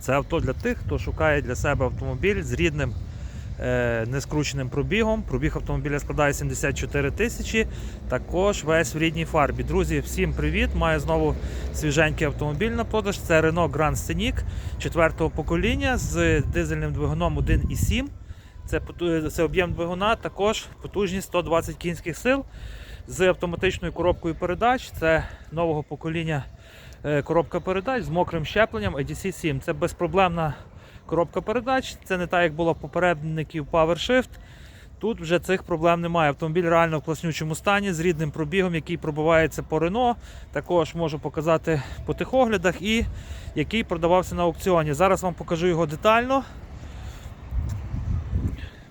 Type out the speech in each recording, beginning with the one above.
Це авто для тих, хто шукає для себе автомобіль з рідним е, нескрученим пробігом. Пробіг автомобіля складає 74 тисячі. Також весь в рідній фарбі. Друзі, всім привіт! Маю знову свіженький автомобіль на продаж. Це Renault Grand Scenic 4 покоління з дизельним двигуном 1.7. Це, це об'єм двигуна, також потужність 120 кінських сил з автоматичною коробкою передач. Це нового покоління коробка передач з мокрим щепленням ADC 7. Це безпроблемна коробка передач. Це не так, як було попередників PowerShift. Тут вже цих проблем немає. Автомобіль реально в класнючому стані з рідним пробігом, який пробивається по Renault. Також можу показати по тихоглядах і який продавався на аукціоні. Зараз вам покажу його детально.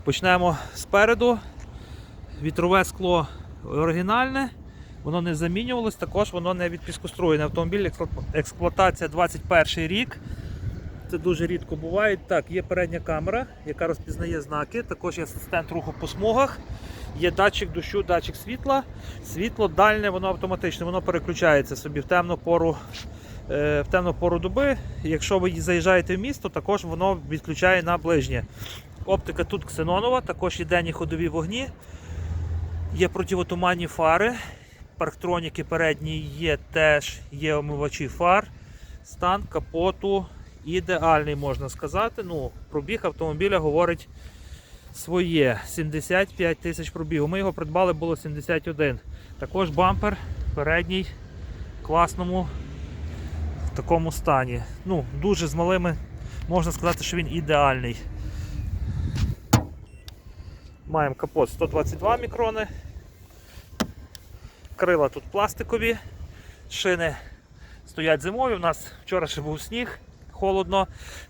Почнемо спереду. Вітрове скло оригінальне, воно не замінювалось, також воно не від піскоструєне. Автомобіль експлуатація 21 рік. Це дуже рідко буває. Так, є передня камера, яка розпізнає знаки. Також є асистент руху по смугах. Є датчик дощу, датчик світла. Світло дальне, воно автоматичне, воно переключається собі в темну пору, е, в темну пору доби. Якщо ви заїжджаєте в місто, також воно відключає на ближнє. Оптика тут ксенонова, також є денні ходові вогні. Є противотуманні фари. Парктроніки передні є теж, є омивачі фар. Стан капоту ідеальний, можна сказати. Ну, пробіг автомобіля говорить своє. 75 тисяч пробігу. Ми його придбали, було 71. Також бампер передній в класному такому стані. Ну, дуже з малими, можна сказати, що він ідеальний. Маємо капот 122 мікрони. Крила тут пластикові, шини стоять зимові. У нас вчора ще був сніг, холодно.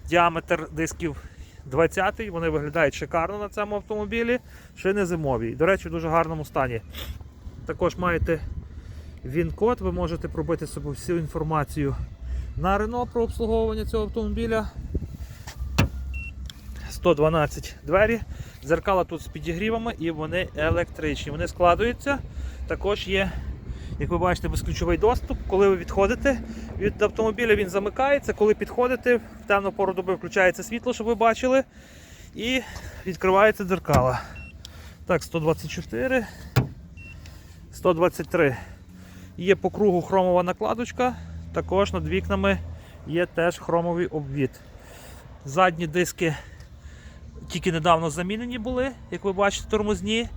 Діаметр дисків 20 вони виглядають шикарно на цьому автомобілі. Шини зимові. До речі, в дуже гарному стані. Також маєте він-код, ви можете пробити собі всю інформацію на Renault про обслуговування цього автомобіля. 112 двері. Зеркала тут з підігрівами і вони електричні. Вони складуються. Також є, як ви бачите, безключовий доступ. Коли ви відходите від автомобіля, він замикається. Коли підходите, в темну пору доби включається світло, щоб ви бачили. І відкривається дзеркала. Так, 124, 123. Є по кругу хромова накладочка. Також над вікнами є теж хромовий обвід. Задні диски тільки недавно замінені були, як ви бачите, тормозні.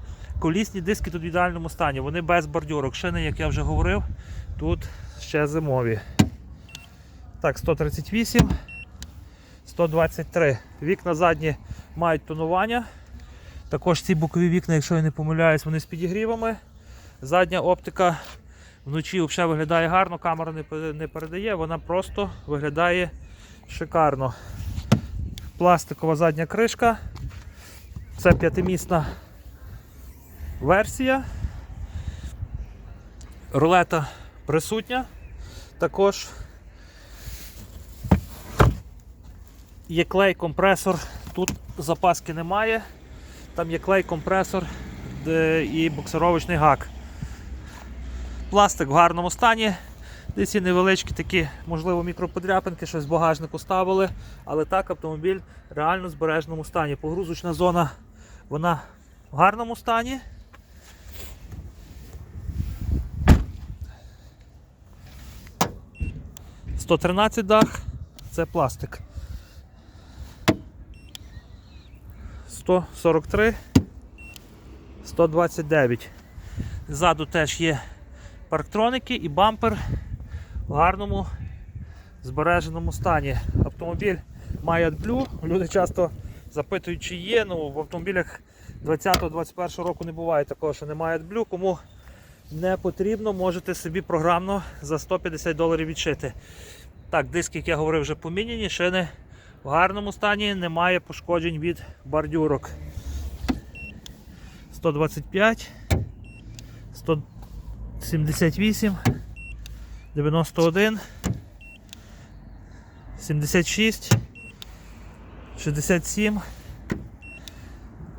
Колісні диски тут в ідеальному стані, вони без бордюрок. Шини, як я вже говорив, тут ще зимові. Так, 138, 123. Вікна задні мають тонування. Також ці бокові вікна, якщо я не помиляюсь, вони з підігрівами. Задня оптика вночі взагалі виглядає гарно, камера не передає, вона просто виглядає шикарно пластикова задня кришка. Це п'ятимісна версія. Рулета присутня. Також є клей компресор. Тут запаски немає. Там є клей компресор і буксировочний гак. Пластик в гарному стані. Десь є невеличкі такі, можливо, мікроподряпинки, щось в багажнику ставили, але так автомобіль реально в збереженому стані. Погрузочна зона вона в гарному стані. «113 дах, це пластик. 143, 129. Ззаду теж є парктроники і бампер в гарному збереженому стані. Автомобіль має AdBlue. Люди часто запитують, чи є. Ну, в автомобілях 20-21 року не буває такого, що немає AdBlue. Кому не потрібно, можете собі програмно за 150 доларів відшити. Так, диски, як я говорив, вже поміняні, шини в гарному стані, немає пошкоджень від бордюрок. 125, 178, 91, 76, 67,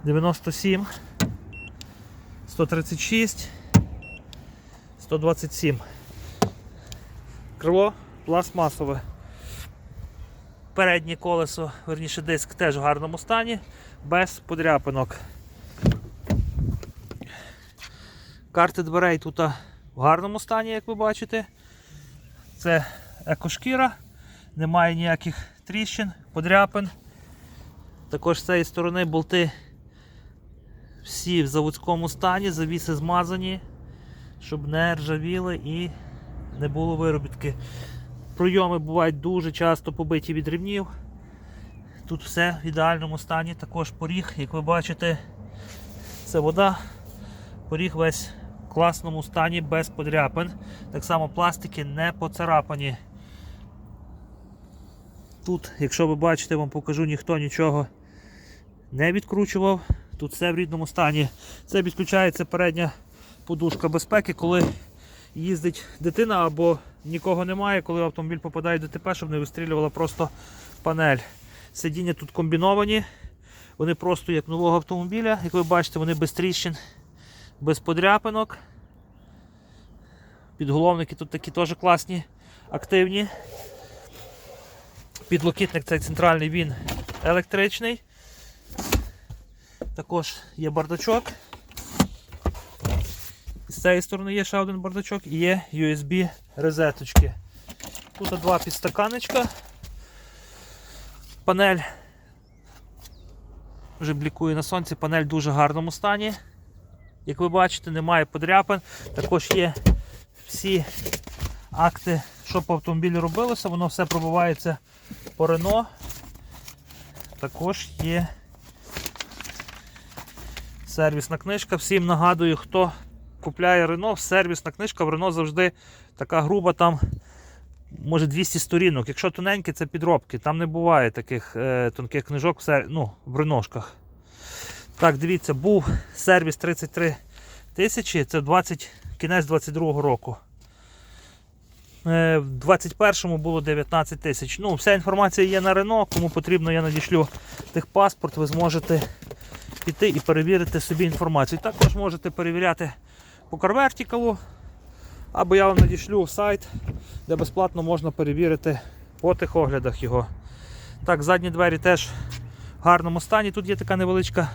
97, 136, 127. Крило пластмасове. Переднє колесо, верніше диск теж в гарному стані, без подряпинок. Карти дверей тут в гарному стані, як ви бачите. Це екошкіра, немає ніяких тріщин, подряпин. Також з цієї сторони болти всі в заводському стані, завіси змазані, щоб не ржавіли і не було виробітки. Пройоми бувають дуже часто побиті від ремнів. Тут все в ідеальному стані. Також поріг, як ви бачите, це вода. Поріг весь класному стані, без подряпин. Так само пластики не поцарапані. Тут, якщо ви бачите, вам покажу, ніхто нічого не відкручував. Тут все в рідному стані. Це відключається передня подушка безпеки, коли їздить дитина або нікого немає, коли автомобіль попадає в ДТП, щоб не вистрілювала просто панель. Сидіння тут комбіновані, вони просто як нового автомобіля. Як ви бачите, вони без тріщин, без подряпинок. Підголовники тут такі теж класні, активні. Підлокітник цей центральний він електричний. Також є бардачок. З цієї сторони є ще один бардачок і є USB розеточки. Тут два підстаканечка. Панель вже блікує на сонці, панель в дуже гарному стані. Як ви бачите, немає подряпин. Також є всі акти, що по автомобілю робилося, воно все пробивається по Рено. Також є сервісна книжка. Всім нагадую, хто купляє Рено, сервісна книжка в Рено завжди така груба, там може 200 сторінок. Якщо тоненькі, це підробки. Там не буває таких е, тонких книжок в, сер... ну, в Реношках. Так, дивіться, був сервіс 33 тисячі, це 20, кінець 22 року. Е, В 21-му було 19 тисяч. Ну, вся інформація є на Рено, кому потрібно, я надішлю техпаспорт, ви зможете піти і перевірити собі інформацію. Також можете перевіряти по CarVertical, або я вам надішлю сайт, де безплатно можна перевірити по тих оглядах його. Так, задні двері теж в гарному стані. Тут є така невеличка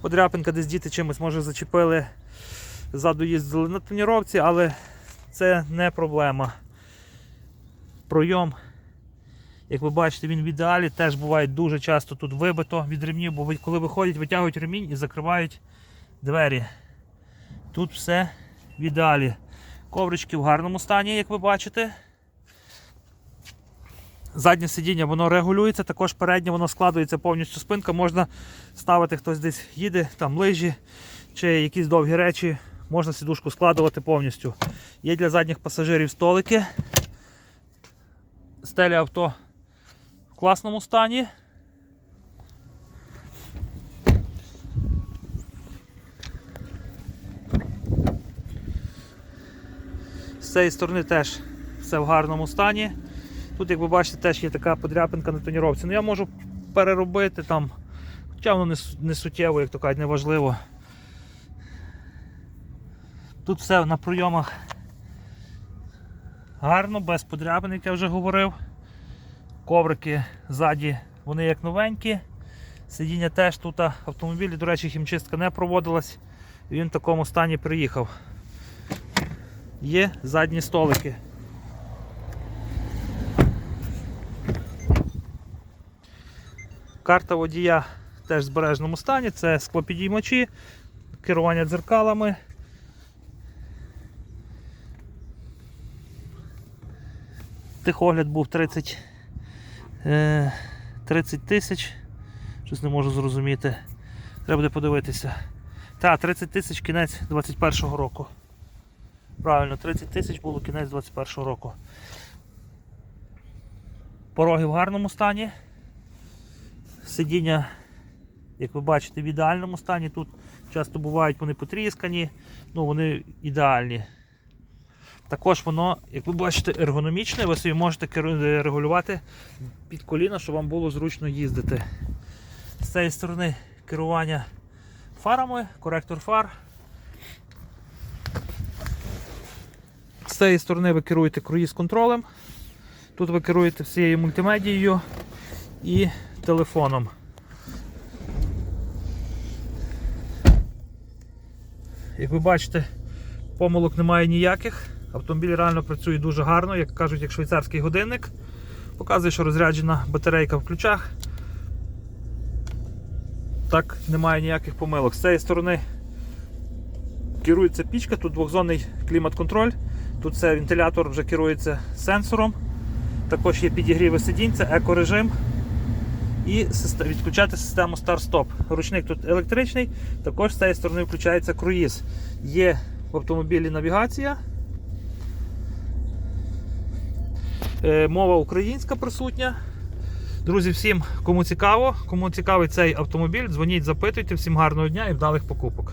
подряпинка, десь діти чимось може зачепили. Ззаду їздили на тоніровці, але це не проблема. Пройом, як ви бачите, він в ідеалі теж буває дуже часто тут вибито від ремнів, бо коли виходять, витягують ремінь і закривають двері. Тут все в ідеалі. Коврички в гарному стані, як ви бачите. Заднє сидіння воно регулюється, також переднє воно складується повністю спинка. Можна ставити, хтось десь їде, там лижі чи якісь довгі речі, можна сідушку складувати повністю. Є для задніх пасажирів столики. Стеля авто в класному стані. З цієї сторони теж все в гарному стані. Тут, як ви бачите, теж є така подряпинка на тоніровці. Ну я можу переробити там, хоча воно не, суттєво, як то кажуть, не важливо. Тут все на прийомах гарно, без подряпин, як я вже говорив. Коврики ззаді, вони як новенькі. Сидіння теж тут автомобілі, до речі, хімчистка не проводилась. Він в такому стані приїхав. Є задні столики. Карта водія теж в збережному стані, це склопідіймачі, керування дзеркалами. Тихогляд був 30, е, 30 тисяч. Щось не можу зрозуміти. Треба буде подивитися. Так, 30 тисяч кінець 21-го року. Правильно, 30 тисяч було кінець 21-го року. Пороги в гарному стані. Сидіння, як ви бачите, в ідеальному стані. Тут часто бувають вони потріскані, ну вони ідеальні. Також воно, як ви бачите, ергономічне, ви собі можете регулювати під коліна, щоб вам було зручно їздити. З цієї сторони керування фарами, коректор фар. З цієї сторони ви керуєте круїз контролем. Тут ви керуєте всією мультимедією. і телефоном. Як ви бачите, помилок немає ніяких. Автомобіль реально працює дуже гарно, як кажуть, як швейцарський годинник. Показує, що розряджена батарейка в ключах. Так, немає ніяких помилок. З цієї сторони керується пічка, тут двохзонний клімат-контроль. Тут це вентилятор вже керується сенсором. Також є підігріви сидінь, це екорежим. І відключати систему старт-стоп. Ручник тут електричний, також з цієї сторони включається круїз. Є в автомобілі навігація. Е, Мова українська присутня. Друзі, всім, кому цікаво, кому цікавий цей автомобіль, дзвоніть, запитуйте. Всім гарного дня і вдалих покупок.